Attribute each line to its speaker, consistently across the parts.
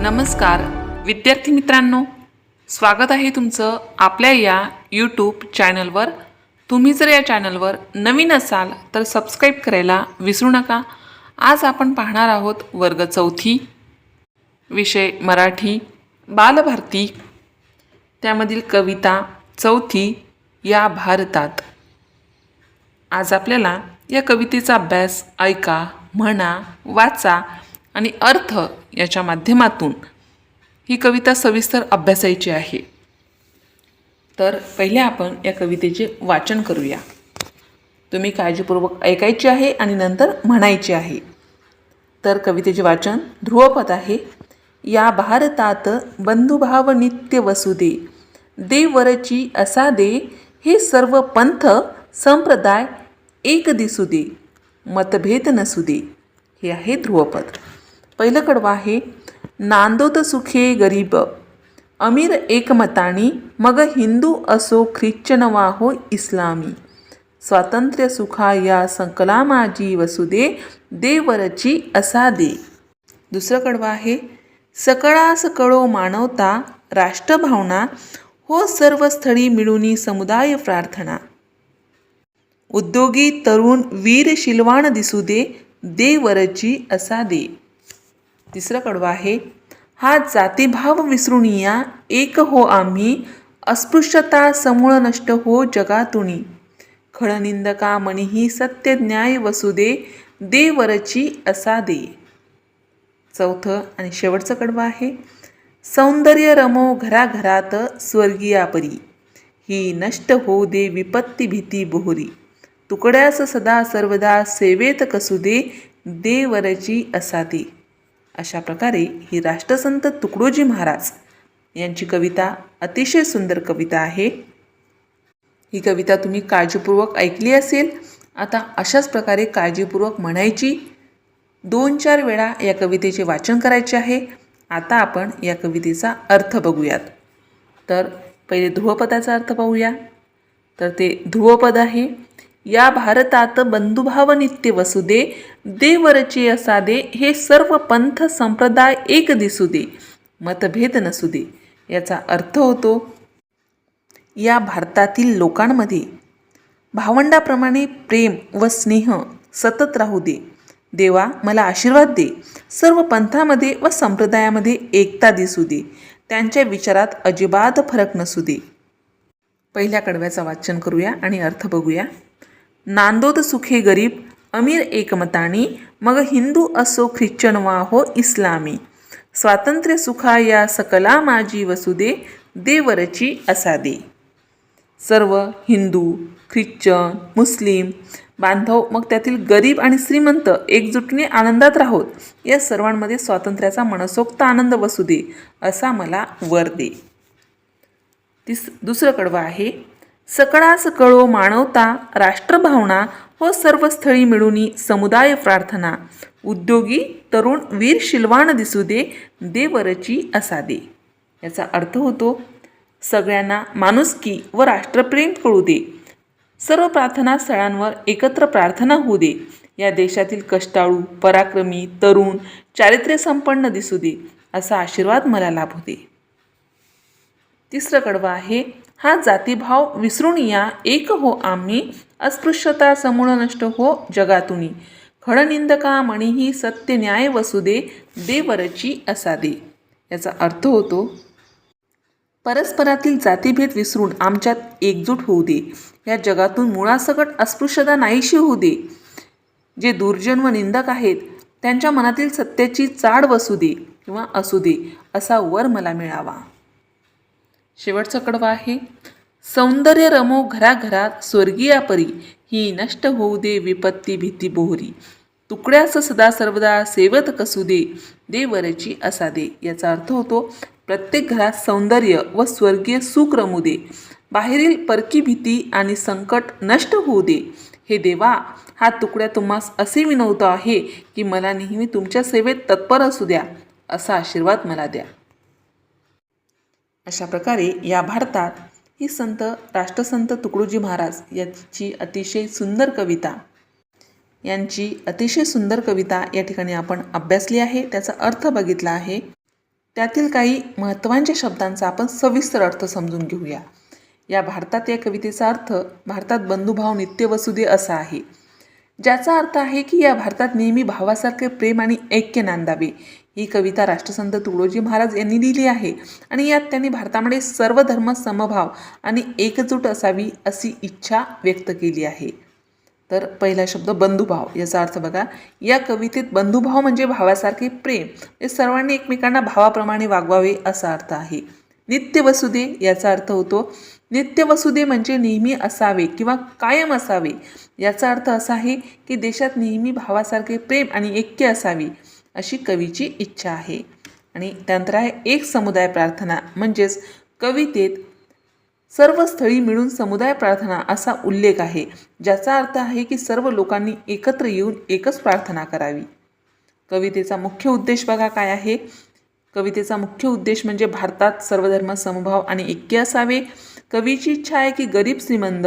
Speaker 1: नमस्कार. विद्यार्थी मित्रांनो स्वागत आहे तुमचं आपल्या या यूट्यूब चॅनलवर तुम्ही जर या चॅनलवर नवीन असाल तर सबस्क्राईब करायला विसरू नका. आज आपण पाहणार आहोत वर्ग चौथी विषय मराठी बालभारती. त्यामधील कविता चौथी या भारतात. आज आपल्याला या कवितेचा अभ्यास ऐका म्हणा वाचा आणि अर्थ याच्या माध्यमातून ही कविता सविस्तर अभ्यासायची आहे. तर पहिले आपण या कवितेचे वाचन करूया. तुम्ही काळजीपूर्वक ऐकायचे आहे आणि नंतर म्हणायचे आहे. तर कवितेचे वाचन ध्रुवपद आहे. या भारतात बंधुभाव नित्य वसुदे देवरची असा दे. हे सर्व पंथ संप्रदाय एक दिसू दे. मतभेद नसू दे. हे आहे ध्रुवपद. पहिलं कडवं आहे नांदोत सुखे गरीब. अमीर एकमतानी मग हिंदू असो ख्रिश्चन वा हो इस्लामी. स्वातंत्र्य सुखा या संकला माझी वसुदे देवरची असा दे. दुसरं कडवं आहे सकळा सकळो मानवता राष्ट्रभावना हो सर्व स्थळी मिळूनी समुदाय प्रार्थना. उद्योगी तरुण वीर शिलवाण दिसू दे देवरची असा दे. तिसरं कडवं आहे हा जातीभाव विसरून या एक हो आम्ही अस्पृश्यता समूळ नष्ट हो जगातुनी. खळनिंदका मनीही सत्य न्याय वसुदे देवरची असा दे. चौथं आणि शेवटचं कडवं आहे सौंदर्य रमो घराघरात स्वर्गीयापरी. ही नष्ट होऊ दे विपत्ती भीती बोहरी. तुकड्यास सदा सर्वदा सेवेत कसू दे देवरची असा दे. अशा प्रकारे ही राष्ट्रसंत तुकडोजी महाराज यांची कविता अतिशय सुंदर कविता आहे. ही कविता तुम्ही काळजीपूर्वक ऐकली असेल. आता अशाच प्रकारे काळजीपूर्वक म्हणायची दोन चार वेळा या कवितेचे वाचन करायचे आहे. आता आपण या कवितेचा अर्थ बघूयात. तर पहिले ध्रुवपदाचा अर्थ पाहूया. तर ते ध्रुवपद आहे. या भारतात बंधुभाव नित्य वसुदे देवरचे असा दे हे सर्व पंथ संप्रदाय एक दिसू दे मतभेद नसू दे याचा अर्थ होतो या भारतातील लोकांमध्ये भावंडाप्रमाणे प्रेम व स्नेह सतत राहू दे. देवा मला आशीर्वाद दे. सर्व पंथामध्ये व संप्रदायामध्ये एकता दिसू दे. त्यांच्या विचारात अजिबात फरक नसू दे. पहिल्या कडव्याचं वाचन करूया आणि अर्थ बघूया. नांदोद सुखे गरीब अमीर एकमतानी मग हिंदू असो ख्रिश्चन वा हो इस्लामी. स्वातंत्र्य सुखा या सकला माझी वसुदे देवरची असा दे सर्व हिंदू ख्रिश्चन मुस्लिम बांधव मग त्यातील गरीब आणि श्रीमंत एकजुटीने आनंदात राहोत या सर्वांमध्ये स्वातंत्र्याचा मनसोक्त आनंद वसू दे असा मला वर दे. तिस दुसरं कडवं आहे सकळा सकळो मानवता राष्ट्रभावना व सर्वस्थळी मिळूनी समुदाय प्रार्थना. उद्योगी तरुण वीर शिलवाण दिसू दे देवरची असा दे. याचा अर्थ होतो सगळ्यांना माणुसकी व राष्ट्रप्रेम कळू दे. सर्व प्रार्थना स्थळांवर एकत्र प्रार्थना होऊ दे. या देशातील कष्टाळू पराक्रमी तरुण चारित्र्यसंपन्न दिसू दे असा आशीर्वाद मला लाभू दे. तिसरं कडवं आहे हा जातीभाव विसरून या एक हो आम्ही अस्पृश्यता समूळ नष्ट हो जगातुनी. खडनिंदका मणीही सत्य न्याय वसुदे देवरची असा दे याचा अर्थ होतो परस्परातील जातीभेद विसरून आमच्यात एकजूट होऊ दे. या जगातून मुळासकट अस्पृश्यता नाहीशी होऊ दे. जे दुर्जन व निंदक आहेत त्यांच्या मनातील सत्याची चाड वसू दे किंवा असू दे असा वर मला मिळावा. शेवटचा कडवा आहे. सौंदर्य रमो घराघरात स्वर्गीयापरी ही नष्ट होऊ दे विपत्ती भीती बोहरी. तुकड्यास सदा सर्वदा सेवत कसू दे देवरची असा दे. याचा अर्थ होतो प्रत्येक घरात सौंदर्य व स्वर्गीय सुख रमू दे. बाहेरील परकी भीती आणि संकट नष्ट होऊ दे. हे देवा हा तुकड्या तुम्हास असे विनवतो आहे की मला नेहमी तुमच्या सेवेत तत्पर असू द्या असा आशीर्वाद मला द्या. अशा प्रकारे या भारतात ही संत राष्ट्रसंत तुकडोजी महाराज यांची अतिशय सुंदर कविता यांची अतिशय सुंदर कविता या ठिकाणी आपण अभ्यासली आहे. त्याचा अर्थ बघितला आहे. त्यातील काही महत्त्वांच्या शब्दांचा आपण सविस्तर अर्थ समजून घेऊया. या भारतात या कवितेचा अर्थ भारतात बंधुभाव नित्य वसुदे असा आहे. ज्याचा अर्थ आहे की या भारतात नेहमी भावासारखे प्रेम आणि ऐक्य नांदावे. ही कविता राष्ट्रसंत तुळोजी महाराज यांनी लिहिली आहे. आणि यात त्यांनी भारतामध्ये सर्व धर्म समभाव आणि एकजूट असावी अशी इच्छा व्यक्त केली आहे. तर पहिला शब्द बंधुभाव याचा अर्थ बघा या कवितेत बंधुभाव म्हणजे भावासारखे प्रेम हे सर्वांनी एकमेकांना भावाप्रमाणे वागवावे असा अर्थ आहे. नित्य वसुदे याचा अर्थ होतो नित्य वसुदे म्हणजे नेहमी असावे किंवा कायम असावे. याचा अर्थ असा आहे की देशात नेहमी भावासारखे प्रेम आणि ऐक्य असावी. अशी कवीची इच्छा आहे. आणि त्यानंतर आहे एक समुदाय प्रार्थना म्हणजेच कवितेत सर्व स्थळी मिळून समुदाय प्रार्थना असा उल्लेख आहे ज्याचा अर्थ आहे की सर्व लोकांनी एकत्र येऊन एकच प्रार्थना करावी. कवितेचा मुख्य उद्देश बघा काय आहे. कवितेचा मुख्य उद्देश म्हणजे भारतात सर्वधर्म समभाव आणि ऐक्य असावे. कवीची इच्छा आहे की गरीब श्रीमंत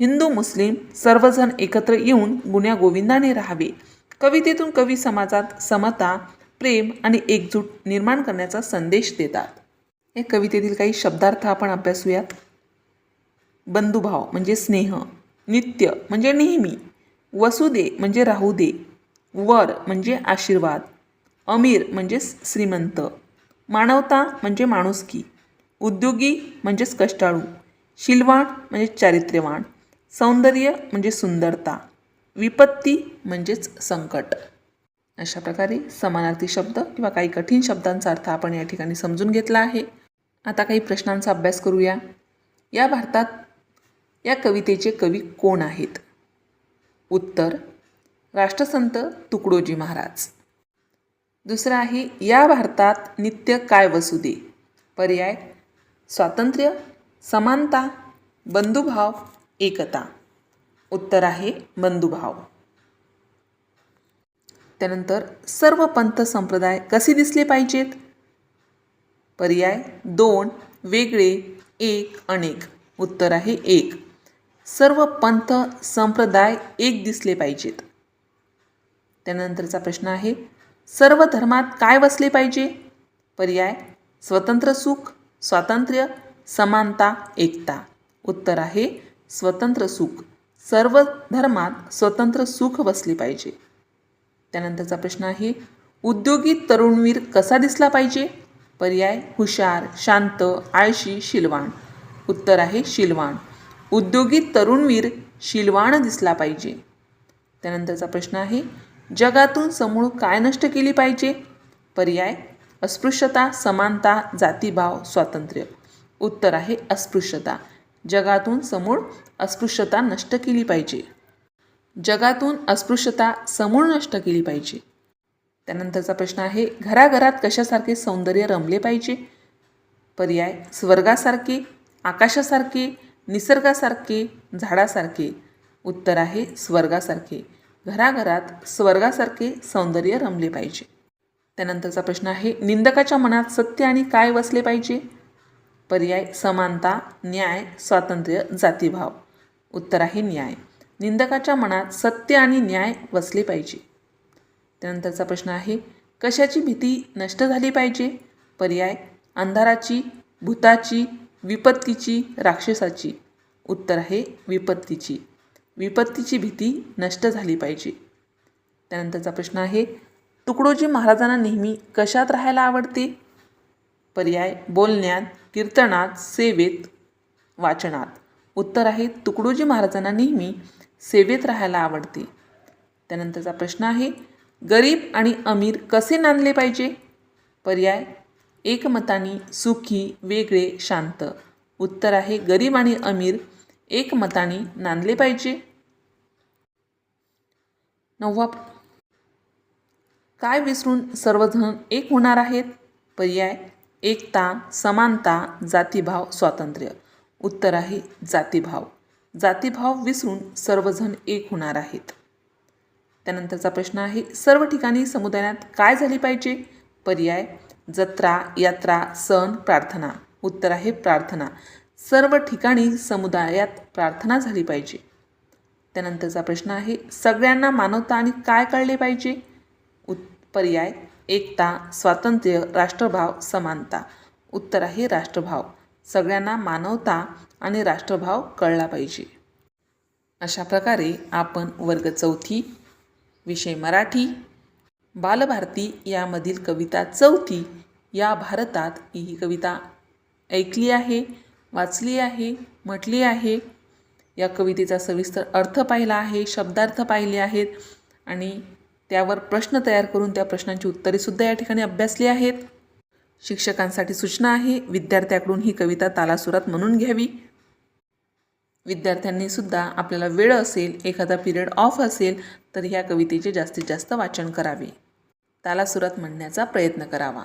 Speaker 1: हिंदू मुस्लिम सर्वजण एकत्र येऊन गुण्यागोविंदाने राहावे. कवितेतून कवी समाजात समता प्रेम आणि एकजूट निर्माण करण्याचा संदेश देतात. या कवितेतील काही शब्दार्थ आपण अभ्यासूयात. बंधुभाव म्हणजे स्नेह नित्य म्हणजे नेहमी वसुदे म्हणजे राहू दे वर म्हणजे आशीर्वाद अमीर म्हणजे श्रीमंत मानवता म्हणजे माणुसकी उद्योगी म्हणजेच कष्टाळू शिलवाण म्हणजे चारित्र्यवान सौंदर्य म्हणजे सुंदरता विपत्ती म्हणजेच संकट. अशा प्रकारे समानार्थी शब्द किंवा काही कठीण शब्दांचा अर्थ आपण या ठिकाणी समजून घेतला आहे. आता काही प्रश्नांचा अभ्यास करूया. या भारतात या कवितेचे कवी कोण आहेत? उत्तर राष्ट्रसंत तुकडोजी महाराज. दुसरं आहे या भारतात नित्य काय वसू दे? पर्याय स्वातंत्र्य समानता बंधुभाव एकता. उत्तर आहे बंधुभाव. त्यानंतर सर्व पंथ संप्रदाय कसे दिसले पाहिजेत? पर्याय दोन वेगळे एक अनेक. उत्तर आहे एक. सर्व पंथ संप्रदाय एक दिसले पाहिजेत. त्यानंतरचा प्रश्न आहे सर्व धर्मात काय वसले पाहिजे? पर्याय स्वतंत्र सुख स्वातंत्र्य समानता एकता. उत्तर आहे स्वतंत्र सुख. सर्व धर्मात स्वतंत्र सुख बसली पाहिजे. त्यानंतरचा प्रश्न आहे उद्योगी तरुणवीर कसा दिसला पाहिजे? पर्याय हुशार शांत आळशी शिलवाण उत्तर आहे शिलवाण उद्योगी तरुणवीर शिलवाण दिसला पाहिजे. त्यानंतरचा प्रश्न आहे जगातून समूळ काय नष्ट केली पाहिजे? पर्याय अस्पृश्यता समानता जातीभाव स्वातंत्र्य. उत्तर आहे अस्पृश्यता. जगातून समूळ अस्पृश्यता नष्ट केली पाहिजे. जगातून अस्पृश्यता समूळ नष्ट केली पाहिजे. त्यानंतरचा प्रश्न आहे घराघरात कशासारखे सौंदर्य रमले पाहिजे? पर्याय स्वर्गासारखे आकाशासारखे निसर्गासारखे झाडासारखे. उत्तर आहे स्वर्गासारखे. घराघरात स्वर्गासारखे सौंदर्य रमले पाहिजे. त्यानंतरचा प्रश्न आहे निंदकाच्या मनात सत्य आणि काय वसले पाहिजे? पर्याय समानता न्याय स्वातंत्र्य जातीभाव. उत्तर आहे न्याय. निंदकाच्या मनात सत्य आणि न्याय वसले पाहिजे. त्यानंतरचा प्रश्न आहे कशाची भीती नष्ट झाली पाहिजे? पर्याय अंधाराची भूताची विपत्तीची राक्षसाची. उत्तर आहे विपत्तीची. विपत्तीची भीती नष्ट झाली पाहिजे. त्यानंतरचा प्रश्न आहे तुकडोजी महाराजांना नेहमी कशात राहायला आवडते? पर्याय बोलण्यात कीर्तनात सेवेत वाचनात. उत्तर आहे तुकडोजी महाराजांना नेहमी सेवेत राहायला आवडते. त्यानंतरचा प्रश्न आहे गरीब आणि अमीर कसे नांदले पाहिजे? पर्याय एकमतानी सुखी वेगळे शांत. उत्तर आहे गरीब आणि अमीर एकमतानी नांदले पाहिजे. नववा काय विसरून सर्वजण एक होणार आहेत? पर्याय एकता समानता जातीभाव स्वातंत्र्य. उत्तर आहे जातीभाव. जातीभाव विसरून सर्वजण एक होणार आहेत. त्यानंतरचा प्रश्न आहे सर्व ठिकाणी समुदायात काय झाली पाहिजे? पर्याय जत्रा यात्रा सण प्रार्थना. उत्तर आहे प्रार्थना. सर्व ठिकाणी समुदायात प्रार्थना झाली पाहिजे. त्यानंतरचा प्रश्न आहे सगळ्यांना मानवता आणि काय कळले पाहिजे? उत् पर्याय एकता स्वातंत्र्य राष्ट्रभाव समानता. उत्तर आहे राष्ट्रभाव. सगळ्यांना मानवता आणि राष्ट्रभाव कळला पाहिजे. अशा प्रकारे आपण वर्ग चौथी विषय मराठी बालभारती यामधील कविता चौथी या भारतात ही कविता ऐकली आहे वाचली आहे म्हटली आहे. या कवितेचा सविस्तर अर्थ पाहिला आहे शब्दार्थ पाहिले आहेत आणि त्यावर प्रश्न तयार करून त्या प्रश्नांची उत्तरेसुद्धा या ठिकाणी अभ्यासली आहेत. शिक्षकांसाठी सूचना आहे. विद्यार्थ्याकडून ही कविता तालासुरात म्हणून घ्यावी. विद्यार्थ्यांनीसुद्धा आपल्याला वेळ असेल एखादा पिरियड ऑफ असेल तर ह्या कवितेचे जास्तीत जास्त वाचन करावे. तालासुरात म्हणण्याचा प्रयत्न करावा.